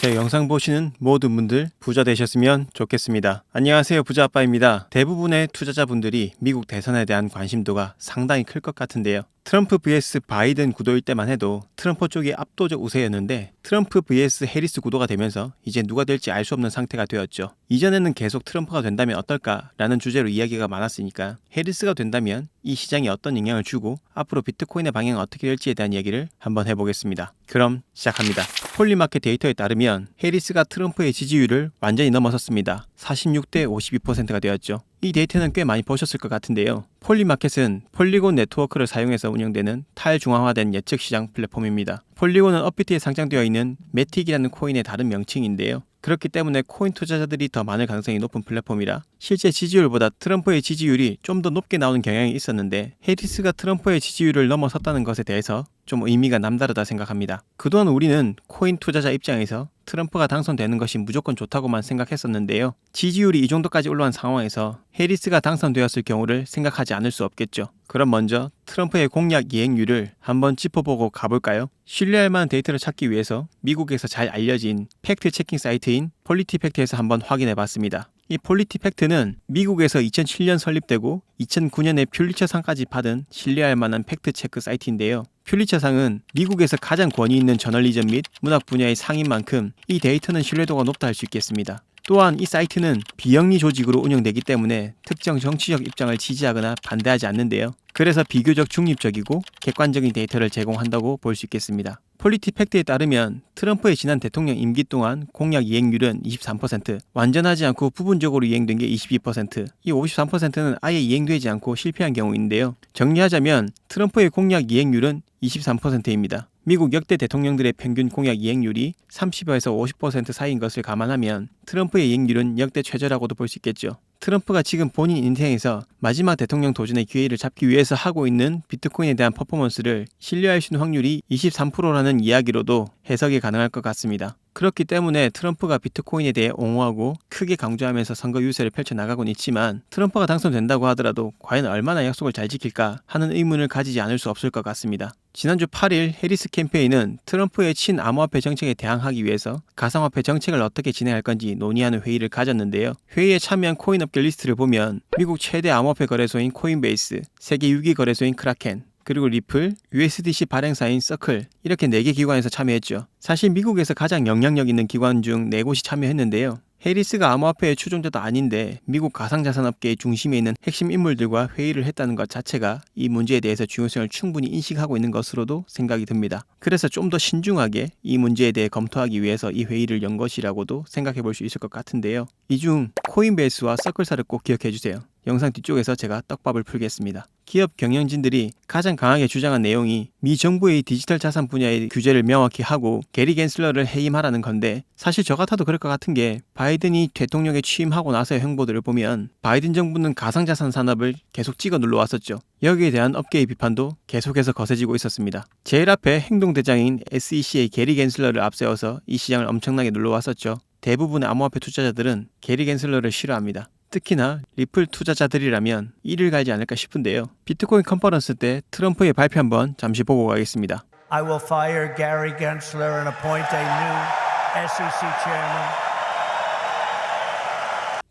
제 영상 보시는 모든 분들 부자 되셨으면 좋겠습니다. 안녕하세요. 부자 아빠입니다. 대부분의 투자자분들이 미국 대선에 대한 관심도가 상당히 클 것 같은데요. 트럼프 vs 바이든 구도일 때만 해도 트럼프 쪽이 압도적 우세였는데 트럼프 vs 해리스 구도가 되면서 이제 누가 될지 알 수 없는 상태가 되었죠. 이전에는 계속 트럼프가 된다면 어떨까라는 주제로 이야기가 많았으니까 해리스가 된다면 이 시장에 어떤 영향을 주고 앞으로 비트코인의 방향은 어떻게 될지에 대한 이야기를 한번 해보겠습니다. 그럼 시작합니다. 폴리마켓 데이터에 따르면 해리스가 트럼프의 지지율을 완전히 넘어섰습니다. 46대 52%가 되었죠. 이 데이터는 꽤 많이 보셨을 것 같은데요. 폴리마켓은 폴리곤 네트워크를 사용해서 운영되는 탈중앙화된 예측 시장 플랫폼입니다. 폴리곤은 업비트에 상장되어 있는 매틱이라는 코인의 다른 명칭인데요. 그렇기 때문에 코인 투자자들이 더 많을 가능성이 높은 플랫폼이라 실제 지지율보다 트럼프의 지지율이 좀 더 높게 나오는 경향이 있었는데 해리스가 트럼프의 지지율을 넘어섰다는 것에 대해서 좀 의미가 남다르다 생각합니다. 그동안 우리는 코인 투자자 입장에서 트럼프가 당선되는 것이 무조건 좋다고만 생각했었는데요. 지지율이 이 정도까지 올라간 상황에서 해리스가 당선되었을 경우를 생각하지 않을 수 없겠죠. 그럼 먼저 트럼프의 공약 이행률을 한번 짚어보고 가볼까요? 신뢰할 만한 데이터를 찾기 위해서 미국에서 잘 알려진 팩트 체킹 사이트인 폴리티팩트에서 한번 확인해 봤습니다. 이 폴리티팩트는 미국에서 2007년 설립되고 2009년에 퓰리처상까지 받은 신뢰할 만한 팩트 체크 사이트인데요. 퓰리처상은 미국에서 가장 권위 있는 저널리즘 및 문학 분야의 상인 만큼 이 데이터는 신뢰도가 높다 할 수 있겠습니다. 또한 이 사이트는 비영리 조직으로 운영되기 때문에 특정 정치적 입장을 지지하거나 반대하지 않는데요. 그래서 비교적 중립적이고 객관적인 데이터를 제공한다고 볼 수 있겠습니다. 폴리티 팩트에 따르면 트럼프의 지난 대통령 임기 동안 공약 이행률은 23%, 완전하지 않고 부분적으로 이행된 게 22%, 이 53%는 아예 이행되지 않고 실패한 경우인데요. 정리하자면 트럼프의 공약 이행률은 23%입니다. 미국 역대 대통령들의 평균 공약 이행률이 30에서 50% 사이인 것을 감안하면 트럼프의 이행률은 역대 최저라고도 볼 수 있겠죠. 트럼프가 지금 본인 인생에서 마지막 대통령 도전의 기회를 잡기 위해서 하고 있는 비트코인에 대한 퍼포먼스를 신뢰할 수 있는 확률이 23%라는 이야기로도 해석이 가능할 것 같습니다. 그렇기 때문에 트럼프가 비트코인에 대해 옹호하고 크게 강조하면서 선거 유세를 펼쳐나가곤 있지만 트럼프가 당선된다고 하더라도 과연 얼마나 약속을 잘 지킬까 하는 의문을 가지지 않을 수 없을 것 같습니다. 지난주 8일 해리스 캠페인은 트럼프의 친암호화폐 정책에 대항하기 위해서 가상화폐 정책을 어떻게 진행할 건지 논의하는 회의를 가졌는데요. 회의에 참여한 코인 업계 리스트를 보면 미국 최대 암호화폐 거래소인 코인베이스, 세계 6위 거래소인 크라켄, 그리고 리플, USDC 발행사인 서클 이렇게 4개 기관에서 참여했죠. 사실 미국에서 가장 영향력 있는 기관 중 4곳이 참여했는데요. 해리스가 암호화폐의 추종자도 아닌데 미국 가상자산업계의 중심에 있는 핵심 인물들과 회의를 했다는 것 자체가 이 문제에 대해서 중요성을 충분히 인식하고 있는 것으로도 생각이 듭니다. 그래서 좀 더 신중하게 이 문제에 대해 검토하기 위해서 이 회의를 연 것이라고도 생각해 볼 수 있을 것 같은데요. 이 중 코인베이스와 서클사를 꼭 기억해 주세요. 영상 뒤쪽에서 제가 떡밥을 풀겠습니다. 기업 경영진들이 가장 강하게 주장한 내용이 미 정부의 디지털 자산 분야의 규제를 명확히 하고 게리 겐슬러를 해임하라는 건데 사실 저 같아도 그럴 것 같은 게 바이든이 대통령에 취임하고 나서의 행보들을 보면 바이든 정부는 가상자산 산업을 계속 찍어 눌러 왔었죠. 여기에 대한 업계의 비판도 계속해서 거세지고 있었습니다. 제일 앞에 행동대장인 SEC의 게리 겐슬러를 앞세워서 이 시장을 엄청나게 눌러왔었죠. 대부분의 암호화폐 투자자들은 게리 겐슬러를 싫어합니다. 특히나 리플 투자자들이라면 이를 갈지 않을까 싶은데요. 비트코인 컨퍼런스 때 트럼프의 발표 한번 잠시 보고 가겠습니다. I will fire Gary Gensler and appoint a new SEC chairman.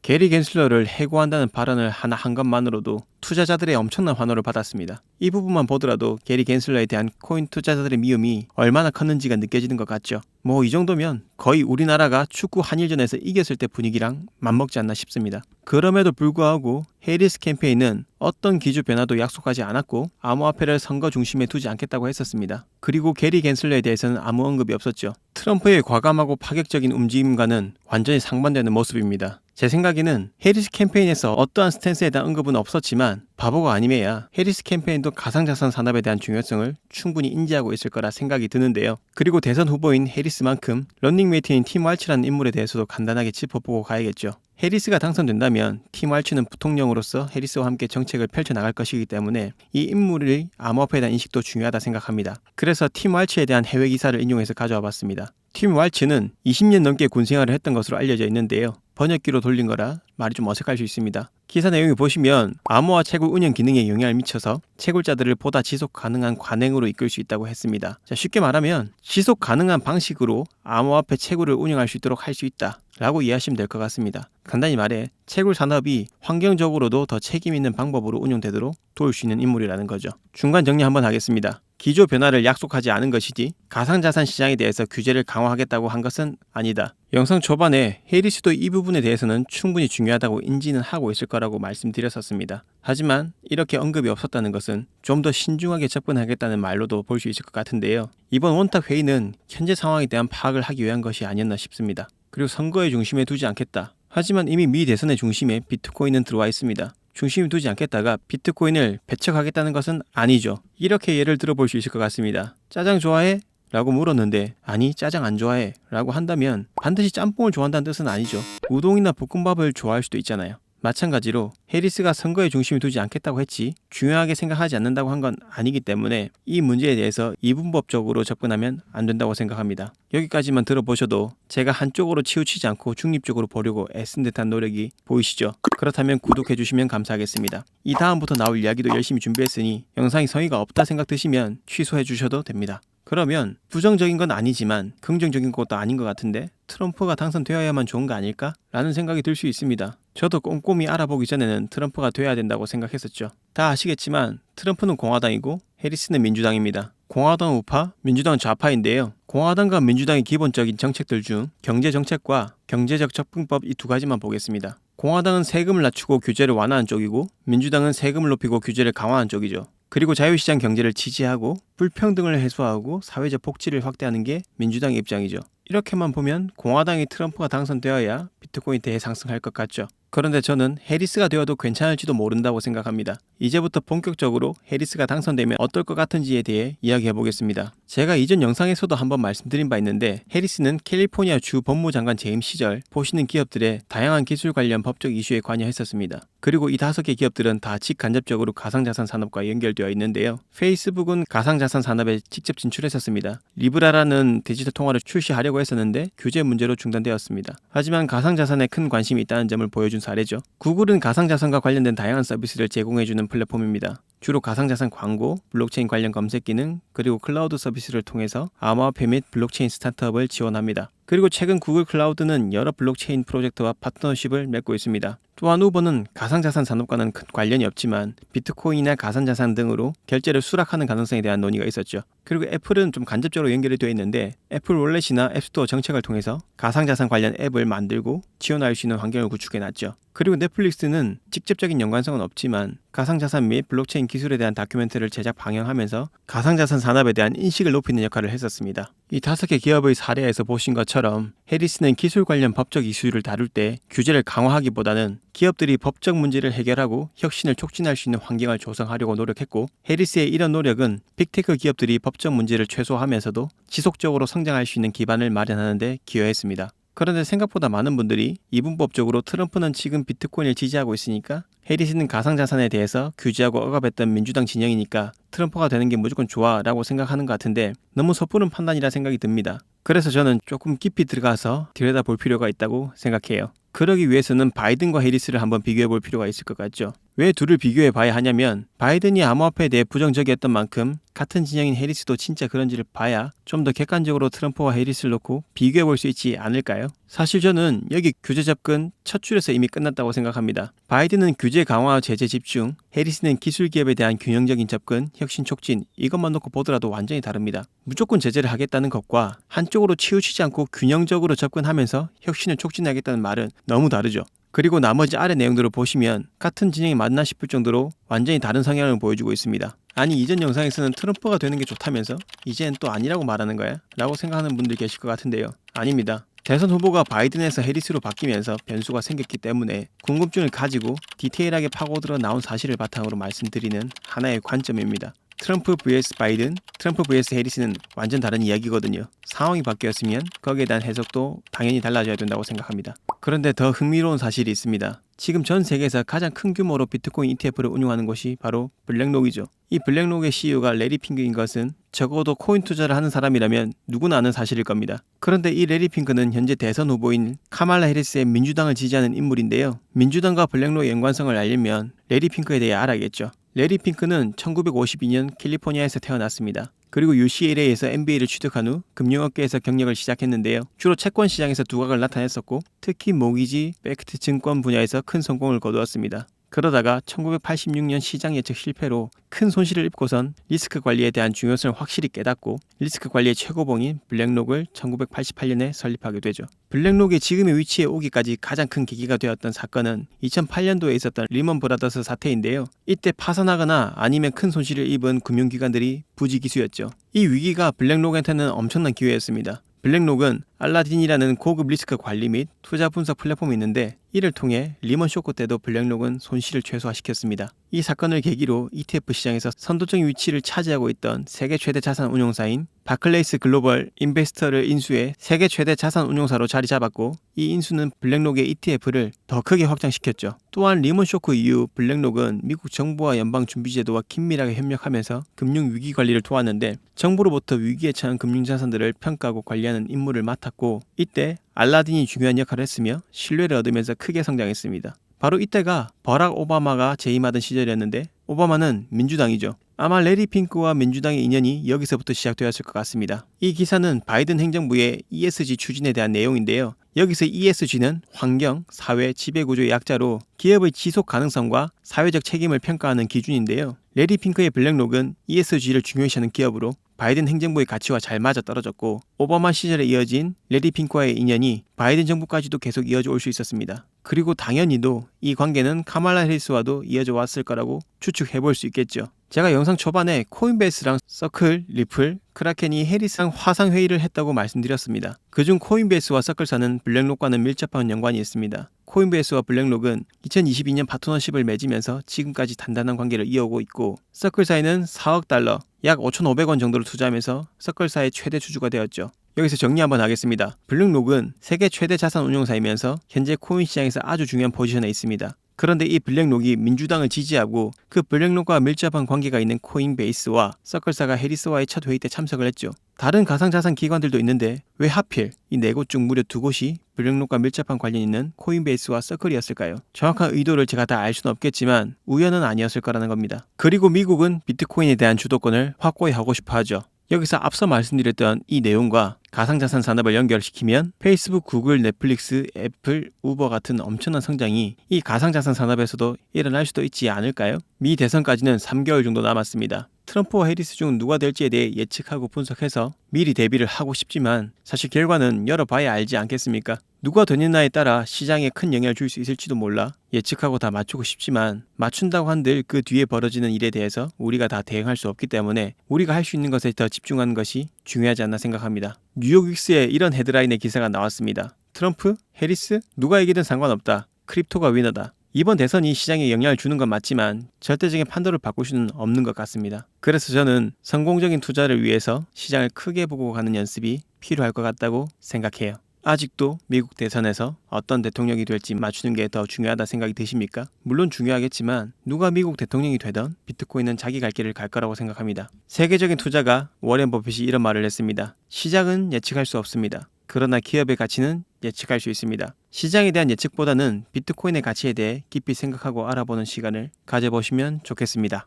게리 겐슬러를 해고한다는 발언을 하나 한 것만으로도 투자자들의 엄청난 환호를 받았습니다. 이 부분만 보더라도 게리 겐슬러에 대한 코인 투자자들의 미움이 얼마나 컸는지가 느껴지는 것 같죠. 뭐 이 정도면 거의 우리나라가 축구 한일전에서 이겼을 때 분위기랑 맞먹지 않나 싶습니다. 그럼에도 불구하고 해리스 캠페인은 어떤 기주 변화도 약속하지 않았고 암호화폐를 선거 중심에 두지 않겠다고 했었습니다. 그리고 게리 겐슬러에 대해서는 아무 언급이 없었죠. 트럼프의 과감하고 파격적인 움직임과는 완전히 상반되는 모습입니다. 제 생각에는 해리스 캠페인에서 어떠한 스탠스에 대한 언급은 없었지만 바보가 아니매야 해리스 캠페인도 가상자산 산업에 대한 중요성을 충분히 인지하고 있을 거라 생각이 드는데요. 그리고 대선 후보인 해리스만큼 런닝메이트인 팀 왈츠라는 인물에 대해서도 간단하게 짚어보고 가야겠죠. 해리스가 당선된다면 팀 왈츠는 부통령으로서 해리스와 함께 정책을 펼쳐나갈 것이기 때문에 이 인물의 암호화폐에 대한 인식도 중요하다 생각합니다. 그래서 팀 왈츠에 대한 해외 기사를 인용해서 가져와 봤습니다. 팀 왈츠는 20년 넘게 군 생활을 했던 것으로 알려져 있는데요. 번역기로 돌린 거라 말이 좀 어색할 수 있습니다. 기사 내용을 보시면 암호화 채굴 운영 기능에 영향을 미쳐서 채굴자들을 보다 지속 가능한 관행으로 이끌 수 있다고 했습니다. 자, 쉽게 말하면 지속 가능한 방식으로 암호화폐 채굴을 운영할 수 있도록 할 수 있다. 라고 이해하시면 될 것 같습니다. 간단히 말해 채굴 산업이 환경적으로도 더 책임 있는 방법으로 운영되도록 도울 수 있는 인물이라는 거죠. 중간 정리 한번 하겠습니다. 기조 변화를 약속하지 않은 것이지 가상자산 시장에 대해서 규제를 강화하겠다고 한 것은 아니다. 영상 초반에 해리스도 이 부분에 대해서는 충분히 중요하다고 인지는 하고 있을 거라고 말씀드렸었습니다. 하지만 이렇게 언급이 없었다는 것은 좀 더 신중하게 접근하겠다는 말로도 볼 수 있을 것 같은데요. 이번 원탁 회의는 현재 상황에 대한 파악을 하기 위한 것이 아니었나 싶습니다. 그리고 선거의 중심에 두지 않겠다. 하지만 이미 미 대선의 중심에 비트코인은 들어와 있습니다. 중심에 두지 않겠다가 비트코인을 배척하겠다는 것은 아니죠. 이렇게 예를 들어볼 수 있을 것 같습니다. 짜장 좋아해? 라고 물었는데 아니 짜장 안 좋아해 라고 한다면 반드시 짬뽕을 좋아한다는 뜻은 아니죠. 우동이나 볶음밥을 좋아할 수도 있잖아요. 마찬가지로 해리스가 선거의 중심에 두지 않겠다고 했지 중요하게 생각하지 않는다고 한 건 아니기 때문에 이 문제에 대해서 이분법적으로 접근하면 안 된다고 생각합니다. 여기까지만 들어보셔도 제가 한쪽으로 치우치지 않고 중립적으로 보려고 애쓴 듯한 노력이 보이시죠? 그렇다면 구독해 주시면 감사하겠습니다. 이 다음부터 나올 이야기도 열심히 준비했으니 영상이 성의가 없다 생각 드시면 취소해 주셔도 됩니다. 그러면 부정적인 건 아니지만 긍정적인 것도 아닌 것 같은데 트럼프가 당선되어야만 좋은 거 아닐까? 라는 생각이 들 수 있습니다. 저도 꼼꼼히 알아보기 전에는 트럼프가 돼야 된다고 생각했었죠. 다 아시겠지만 트럼프는 공화당이고 해리스는 민주당입니다. 공화당 우파, 민주당 좌파인데요. 공화당과 민주당의 기본적인 정책들 중 경제 정책과 경제적 접근법 이 두 가지만 보겠습니다. 공화당은 세금을 낮추고 규제를 완화한 쪽이고 민주당은 세금을 높이고 규제를 강화한 쪽이죠. 그리고 자유시장 경제를 지지하고 불평등을 해소하고 사회적 복지를 확대하는 게 민주당의 입장이죠. 이렇게만 보면 공화당이 트럼프가 당선되어야 비트코인 대상승할 것 같죠. 그런데 저는 해리스가 되어도 괜찮을지도 모른다고 생각합니다. 이제부터 본격적으로 해리스가 당선되면 어떨 것 같은지에 대해 이야기해 보겠습니다. 제가 이전 영상에서도 한번 말씀드린 바 있는데 해리스는 캘리포니아 주 법무장관 재임 시절 보시는 기업들의 다양한 기술 관련 법적 이슈에 관여했었습니다. 그리고 이 다섯 개 기업들은 다 직간접적으로 가상자산 산업과 연결되어 있는데요. 페이스북은 가상 자산 산업에 직접 진출했었습니다. 리브라라는 디지털 통화를 출시하려고 했었는데 규제 문제로 중단되었습니다. 하지만 가상자산에 큰 관심이 있다는 점을 보여준 사례죠. 구글은 가상자산과 관련된 다양한 서비스를 제공해주는 플랫폼입니다. 주로 가상자산 광고, 블록체인 관련 검색 기능, 그리고 클라우드 서비스를 통해서 암호화폐 및 블록체인 스타트업을 지원합니다. 그리고 최근 구글 클라우드는 여러 블록체인 프로젝트와 파트너십을 맺고 있습니다. 또한 우버는 가상자산 산업과는 큰 관련이 없지만 비트코인이나 가상자산 등으로 결제를 수락하는 가능성에 대한 논의가 있었죠. 그리고 애플은 좀 간접적으로 연결이 되어 있는데 애플 월렛이나 앱스토어 정책을 통해서 가상자산 관련 앱을 만들고 지원할 수 있는 환경을 구축해 놨죠. 그리고 넷플릭스는 직접적인 연관성은 없지만 가상자산 및 블록체인 기술에 대한 다큐멘터리를 제작 방영하면서 가상자산 산업에 대한 인식을 높이는 역할을 했었습니다. 이 다섯 개 기업의 사례에서 보신 것처럼 해리스는 기술 관련 법적 이슈를 다룰 때 규제를 강화하기보다는 기업들이 법적 문제를 해결하고 혁신을 촉진할 수 있는 환경을 조성하려고 노력했고 해리스의 이런 노력은 빅테크 기업들이 법적 문제를 최소화하면서도 지속적으로 성장할 수 있는 기반을 마련하는 데 기여했습니다. 그런데 생각보다 많은 분들이 이분법적으로 트럼프는 지금 비트코인을 지지하고 있으니까 해리스는 가상자산에 대해서 규제하고 억압했던 민주당 진영이니까 트럼프가 되는 게 무조건 좋아 라고 생각하는 것 같은데 너무 섣부른 판단이라 생각이 듭니다. 그래서 저는 조금 깊이 들어가서 들여다 볼 필요가 있다고 생각해요. 그러기 위해서는 바이든과 해리스를 한번 비교해 볼 필요가 있을 것 같죠. 왜 둘을 비교해 봐야 하냐면 바이든이 암호화폐에 대해 부정적이었던 만큼 같은 진영인 해리스도 진짜 그런지를 봐야 좀 더 객관적으로 트럼프와 해리스를 놓고 비교해 볼 수 있지 않을까요? 사실 저는 여기 규제 접근 첫 줄에서 이미 끝났다고 생각합니다. 바이든은 규제 강화 제재 집중, 해리스는 기술 기업에 대한 균형적인 접근, 혁신 촉진 이것만 놓고 보더라도 완전히 다릅니다. 무조건 제재를 하겠다는 것과 한쪽으로 치우치지 않고 균형적으로 접근하면서 혁신을 촉진하겠다는 말은 너무 다르죠. 그리고 나머지 아래 내용들을 보시면 같은 진영이 맞나 싶을 정도로 완전히 다른 성향을 보여주고 있습니다. 아니 이전 영상에서는 트럼프가 되는 게 좋다면서 이젠 또 아니라고 말하는 거야? 라고 생각하는 분들 계실 것 같은데요. 아닙니다. 대선 후보가 바이든에서 해리스로 바뀌면서 변수가 생겼기 때문에 궁금증을 가지고 디테일하게 파고들어 나온 사실을 바탕으로 말씀드리는 하나의 관점입니다. 트럼프 vs 바이든, 트럼프 vs 해리스는 완전 다른 이야기거든요. 상황이 바뀌었으면 거기에 대한 해석도 당연히 달라져야 된다고 생각합니다. 그런데 더 흥미로운 사실이 있습니다. 지금 전 세계에서 가장 큰 규모로 비트코인 ETF를 운용하는 곳이 바로 블랙록이죠. 이 블랙록의 CEO가 레리 핑크인 것은 적어도 코인 투자를 하는 사람이라면 누구나 아는 사실일 겁니다. 그런데 이 레리 핑크는 현재 대선 후보인 카말라 해리스의 민주당을 지지하는 인물인데요. 민주당과 블랙록의 연관성을 알려면 레리 핑크에 대해 알아야겠죠. 레리 핑크는 1952년 캘리포니아에서 태어났습니다. 그리고 UCLA에서 MBA를 취득한 후 금융업계에서 경력을 시작했는데요. 주로 채권 시장에서 두각을 나타냈었고 특히 모기지, 팩트 증권 분야에서 큰 성공을 거두었습니다. 그러다가 1986년 시장 예측 실패로 큰 손실을 입고선 리스크 관리에 대한 중요성을 확실히 깨닫고 리스크 관리의 최고봉인 블랙록을 1988년에 설립하게 되죠. 블랙록이 지금의 위치에 오기까지 가장 큰 계기가 되었던 사건은 2008년도에 있었던 리먼 브라더스 사태인데요. 이때 파산하거나 아니면 큰 손실을 입은 금융기관들이 부지기수였죠. 이 위기가 블랙록한테는 엄청난 기회였습니다. 블랙록은 알라딘이라는 고급 리스크 관리 및 투자 분석 플랫폼이 있는데 이를 통해 리먼 쇼크 때도 블랙록은 손실을 최소화시켰습니다. 이 사건을 계기로 ETF 시장에서 선도적인 위치를 차지하고 있던 세계 최대 자산 운용사인 바클레이스 글로벌 인베스터를 인수해 세계 최대 자산 운용사로 자리 잡았고 이 인수는 블랙록의 ETF를 더 크게 확장시켰죠. 또한 리먼 쇼크 이후 블랙록은 미국 정부와 연방 준비제도와 긴밀하게 협력하면서 금융 위기 관리를 도왔는데 정부로부터 위기에 처한 금융 자산들을 평가하고 관리하는 임무를 맡 았고 이때 알라딘이 중요한 역할을 했으며 신뢰를 얻으면서 크게 성장했습니다. 바로 이때가 버락 오바마가 재임하던 시절이었는데 오바마는 민주당이죠. 아마 레리 핑크와 민주당의 인연이 여기서부터 시작되었을 것 같습니다. 이 기사는 바이든 행정부의 ESG 추진에 대한 내용인데요. 여기서 ESG는 환경, 사회, 지배구조의 약자로 기업의 지속 가능성과 사회적 책임을 평가하는 기준인데요. 레리 핑크의 블랙록은 ESG를 중요시하는 기업으로 바이든 행정부의 가치와 잘 맞아 떨어졌고 오바마 시절에 이어진 레리 핑크와의 인연이 바이든 정부까지도 계속 이어져 올 수 있었습니다. 그리고 당연히도 이 관계는 카말라 해리스와도 이어져 왔을 거라고 추측해 볼 수 있겠죠. 제가 영상 초반에 코인베이스랑 서클, 리플, 크라켄이 해리스랑 화상 회의를 했다고 말씀드렸습니다. 그중 코인베이스와 서클사는 블랙록과는 밀접한 연관이 있습니다. 코인베이스와 블랙록은 2022년 파트너십을 맺으면서 지금까지 단단한 관계를 이어오고 있고 서클사에는 4억 달러, 약 5,500원 정도를 투자하면서 서클사의 최대 주주가 되었죠. 여기서 정리 한번 하겠습니다. 블랙록은 세계 최대 자산 운용사이면서 현재 코인 시장에서 아주 중요한 포지션에 있습니다. 그런데 이 블랙록이 민주당을 지지하고 그 블랙록과 밀접한 관계가 있는 코인베이스와 서클사가 해리스와의 첫 회의 때 참석을 했죠. 다른 가상자산 기관들도 있는데 왜 하필 이 네 곳 중 무려 두 곳이 블랙록과 밀접한 관련이 있는 코인베이스와 서클이었을까요? 정확한 의도를 제가 다 알 수는 없겠지만 우연은 아니었을 거라는 겁니다. 그리고 미국은 비트코인에 대한 주도권을 확고히 하고 싶어 하죠. 여기서 앞서 말씀드렸던 이 내용과 가상자산 산업을 연결시키면 페이스북, 구글, 넷플릭스, 애플, 우버 같은 엄청난 성장이 이 가상자산 산업에서도 일어날 수도 있지 않을까요? 미 대선까지는 3개월 정도 남았습니다. 트럼프와 해리스 중 누가 될지에 대해 예측하고 분석해서 미리 대비를 하고 싶지만 사실 결과는 열어봐야 알지 않겠습니까? 누가 되느냐에 따라 시장에 큰 영향을 줄 수 있을지도 몰라 예측하고 다 맞추고 싶지만 맞춘다고 한들 그 뒤에 벌어지는 일에 대해서 우리가 다 대응할 수 없기 때문에 우리가 할 수 있는 것에 더 집중하는 것이 중요하지 않나 생각합니다. 뉴욕 윅스에 이런 헤드라인의 기사가 나왔습니다. 트럼프, 해리스 누가 이기든 상관없다. 크립토가 위너다. 이번 대선이 시장에 영향을 주는 건 맞지만 절대적인 판도를 바꿀 수는 없는 것 같습니다. 그래서 저는 성공적인 투자를 위해서 시장을 크게 보고 가는 연습이 필요할 것 같다고 생각해요. 아직도 미국 대선에서 어떤 대통령이 될지 맞추는 게 더 중요하다 생각이 드십니까? 물론 중요하겠지만 누가 미국 대통령이 되던 비트코인은 자기 갈 길을 갈 거라고 생각합니다. 세계적인 투자가 워렌 버핏이 이런 말을 했습니다. 시장은 예측할 수 없습니다. 그러나 기업의 가치는 예측할 수 있습니다. 시장에 대한 예측보다는 비트코인의 가치에 대해 깊이 생각하고 알아보는 시간을 가져보시면 좋겠습니다.